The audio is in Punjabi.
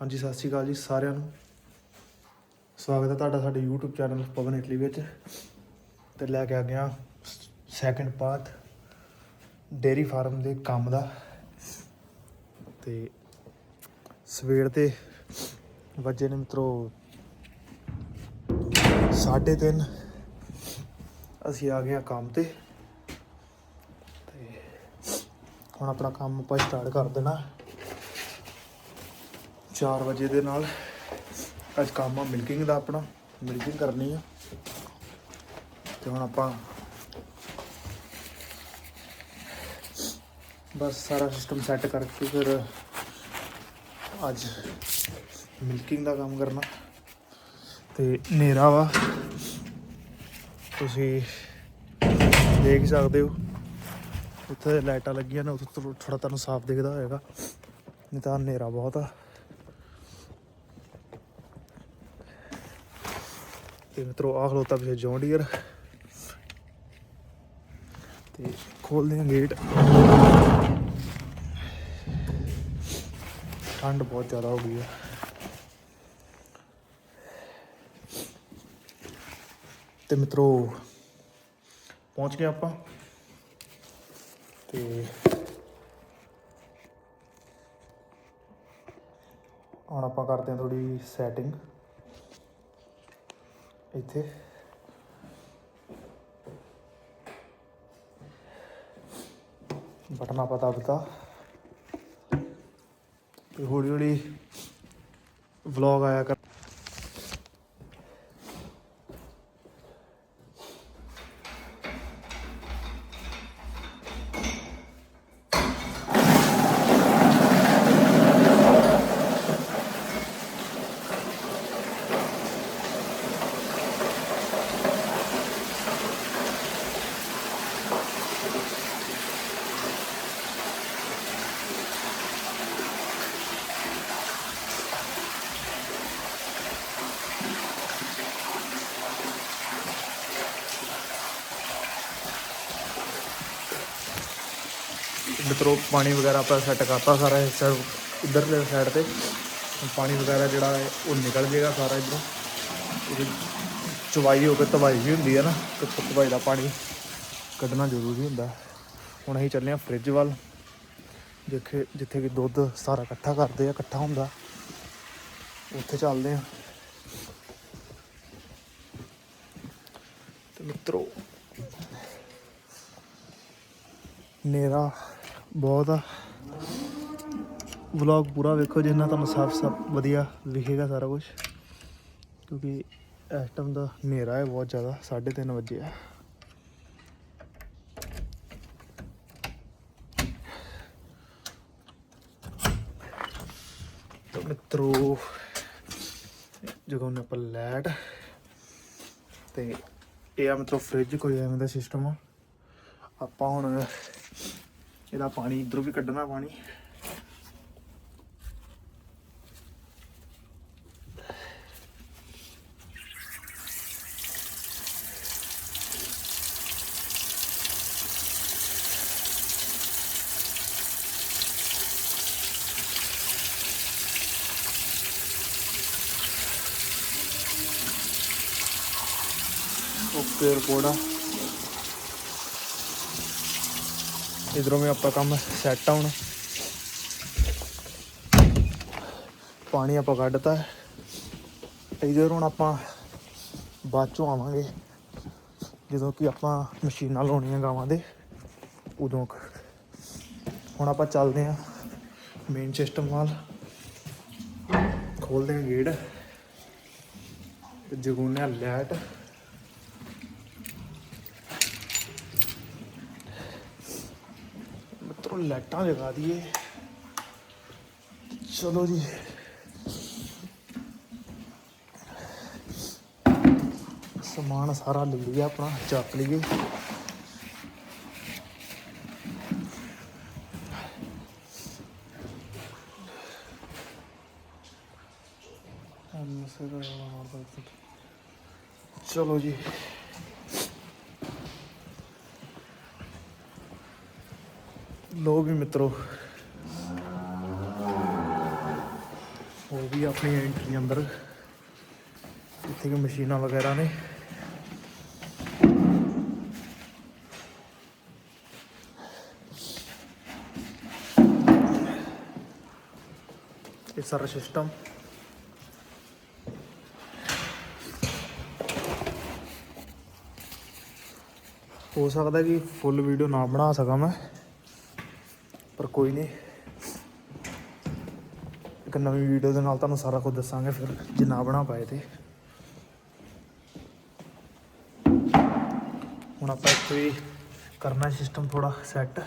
ਹਾਂਜੀ, ਸਤਿ ਸ਼੍ਰੀ ਅਕਾਲ ਜੀ ਸਾਰਿਆਂ ਨੂੰ। ਸਵਾਗਤ ਹੈ ਤੁਹਾਡਾ ਸਾਡੇ YouTube ਚੈਨਲ ਪਵਨ ਇਟਲੀ ਵਿੱਚ। ਤੇ ਲੈ ਕੇ ਆ ਗਿਆ ਸੈਕੰਡ ਪਾਰਟ ਡੇਰੀ ਫਾਰਮ ਦੇ ਕੰਮ ਦਾ। ਤੇ ਸਵੇਰ ਦੇ ਵੱਜੇ ਨੇ ਮਿੱਤਰੋ 3:30 ਅਸੀਂ ਆ ਗਏ ਆ ਕੰਮ ਤੇ। ਤੇ ਹੁਣ ਆਪਣਾ ਕੰਮ ਆਪਾਂ ਸਟਾਰਟ ਕਰ ਦੇਣਾ। 4 ਵਜੇ ਦੇ ਨਾਲ ਅੱਜ ਕੰਮ ਆ ਮਿਲਕਿੰਗ ਦਾ ਆਪਣਾ ਮਿਲਕਿੰਗ ਕਰਨੀ ਆ। ਤੇ ਹੁਣ ਆਪਾਂ ਬਸ ਸਾਰਾ ਸਿਸਟਮ ਸੈੱਟ ਕਰਕੇ ਫਿਰ ਅੱਜ ਮਿਲਕਿੰਗ ਦਾ ਕੰਮ ਕਰਨਾ। ਤੇ ਹਨੇਰਾ ਵਾ। ਤੁਸੀਂ ਦੇਖ ਸਕਦੇ ਹੋ, ਉੱਥੇ ਲਾਈਟਾਂ ਲੱਗੀਆਂ ਨੇ, ਉੱਥੇ ਥੋੜਾ ਤੁਹਾਨੂੰ ਸਾਫ਼ ਦਿਖਦਾ ਹੋਏਗਾ। ਨਹੀਂ ਤਾਂ ਹਨੇਰਾ ਬਹੁਤ ਆ। ਤੇ ਮਿੱਤਰੋ, ਆਹ ਖਲੋਤਾ ਪਿਛੇ ਜੌਨ ਡੀਅਰ ਤੇ ਖੋਲਦੇ ਹਾਂ ਗੇਟ ਠੰਡ ਬਹੁਤ ਜ਼ਿਆਦਾ ਹੋ ਗਈ ਹੈ। ਤੇ ਮਿੱਤਰੋ, ਪਹੁੰਚ ਗਏ ਆਪਾਂ। ਤੇ ਹੁਣ ਆਪਾਂ ਕਰਦੇ ਹਾਂ ਥੋੜੀ ਸੈਟਿੰਗ ਇੱਥੇ। ਬਟਨਾ ਪਤਾ ਪਤਾ ਤੇ ਹੌਲੀ ਹੌਲੀ ਵਲੌਗ ਆਇਆ ਕਰ ਮਿੱਤਰੋ, ਪਾਣੀ ਵਗੈਰਾ ਆਪਾਂ ਸੈੱਟ ਕਰਤਾ ਸਾਰਾ ਇਸ ਇਧਰਲੇ ਸਾਈਡ ਤੇ। ਪਾਣੀ ਵਗੈਰਾ ਜਿਹੜਾ ਹੈ, ਉਹ ਨਿਕਲ ਜਾਏਗਾ ਸਾਰਾ ਇਧਰੋਂ। ਇਹਦੀ ਚਵਾਈ ਹੋ ਕੇ ਤਵਾਈ ਵੀ ਹੁੰਦੀ ਹੈ ਨਾ, ਤੇ ਤਵਾਈ ਦਾ ਪਾਣੀ ਕੱਢਣਾ ਜ਼ਰੂਰੀ ਹੁੰਦਾ। ਹੁਣ ਅਸੀਂ ਚੱਲੇ ਆ ਫ੍ਰਿਜ ਵੱਲ। ਜਿੱਥੇ ਜਿੱਥੇ ਕਿ ਦੁੱਧ ਸਾਰਾ ਇਕੱਠਾ ਕਰਦੇ ਆ, ਇਕੱਠਾ ਹੁੰਦਾ। ਉੱਥੇ ਚੱਲਦੇ ਆ ਤੇ ਮਿੱਤਰੋ ਨੇਰਾ ਬਹੁਤ ਆ। ਵਲੌਗ ਪੂਰਾ ਵੇਖੋ ਜਿੰਨਾ ਤੁਹਾਨੂੰ ਸਾਫ਼ ਸਾਫ਼ ਵਧੀਆ ਵਿਖੇਗਾ ਸਾਰਾ ਕੁਝ ਕਿਉਂਕਿ ਇਸ ਟਾਈਮ ਦਾ ਹਨੇਰਾ ਹੈ ਬਹੁਤ ਜ਼ਿਆਦਾ 3:30 ਵਜੇ ਆ। ਤਾਂ ਮਿੱਤਰੋ ਜਗਾਉਣੇ ਆਪਾਂ ਲਾਈਟ ਤੇ ਇਹ ਆ ਮਤਲਬ ਫ੍ਰਿਜ ਕੋਈ ਐਵੇਂ ਦਾ ਸਿਸਟਮ ਆ। ਆਪਾਂ ਹੁਣ ਇਹਦਾ ਪਾਣੀ ਇਧਰੋਂ ਵੀ ਕੱਢਣਾ ਪਾਣੀ। ਓਕੇ ਰਿਪੋਰਟ ਆ ਇਧਰੋਂ ਵੀ ਆਪਾਂ ਕੰਮ ਸੈੱਟ ਆ ਪਾਣੀ ਆਪਾਂ ਕੱਢਤਾ। ਇਧਰ ਹੁਣ ਆਪਾਂ ਬਾਅਦ ਚੋਂ ਆਵਾਂਗੇ। ਜਦੋਂ ਕਿ ਆਪਾਂ ਮਸ਼ੀਨਾਂ ਲਾਉਣੀਆਂ ਗਾਵਾਂ ਦੇ, ਉਦੋਂ ਹੁਣ ਆਪਾਂ ਚੱਲਦੇ ਆਂ ਮੇਨ ਸਿਸਟਮ ਨਾਲ ਖੋਲਦੇ ਆਂ ਗੇਟ ਤੇ ਜਗੂਨੇ ਲੈਟ ਮਿੱਤਰੋ ਲਾਈਟਾਂ ਜਗਾ ਦਈਏ। ਚਲੋ ਜੀ। ਸਮਾਨ ਸਾਰਾ ਲੈ ਲਿਆ ਆਪਣਾ, ਚੱਕ ਲਈਏ। ਚਲੋ ਜੀ। ਲੋ ਵੀ ਮਿੱਤਰੋ, ਉਹ ਵੀ ਆਪਣੀ ਐਂਟਰੀ ਅੰਦਰ, ਇੱਥੇ ਕਿ ਮਸ਼ੀਨਾਂ ਵਗੈਰਾ ਨੇ। ਇਹ ਸਾਰਾ ਸਿਸਟਮ ਹੋ ਸਕਦਾ ਕਿ ਫੁੱਲ ਵੀਡੀਓ ਨਾ ਬਣਾ ਸਕਾਂ ਮੈਂ। ਪਰ ਕੋਈ ਨਹੀਂ। ਇੱਕ ਨਵੀਂ ਵੀਡੀਓ ਦੇ ਨਾਲ ਤੁਹਾਨੂੰ ਸਾਰਾ ਕੁਝ ਦੱਸਾਂਗੇ, ਫਿਰ ਜਿੰਨਾ ਬਣਾ ਪਾਏ ਤੇ। ਹੁਣ ਆਪਾਂ ਇੱਥੇ ਕਰਨਾ ਸਿਸਟਮ ਥੋੜਾ ਸੈੱਟ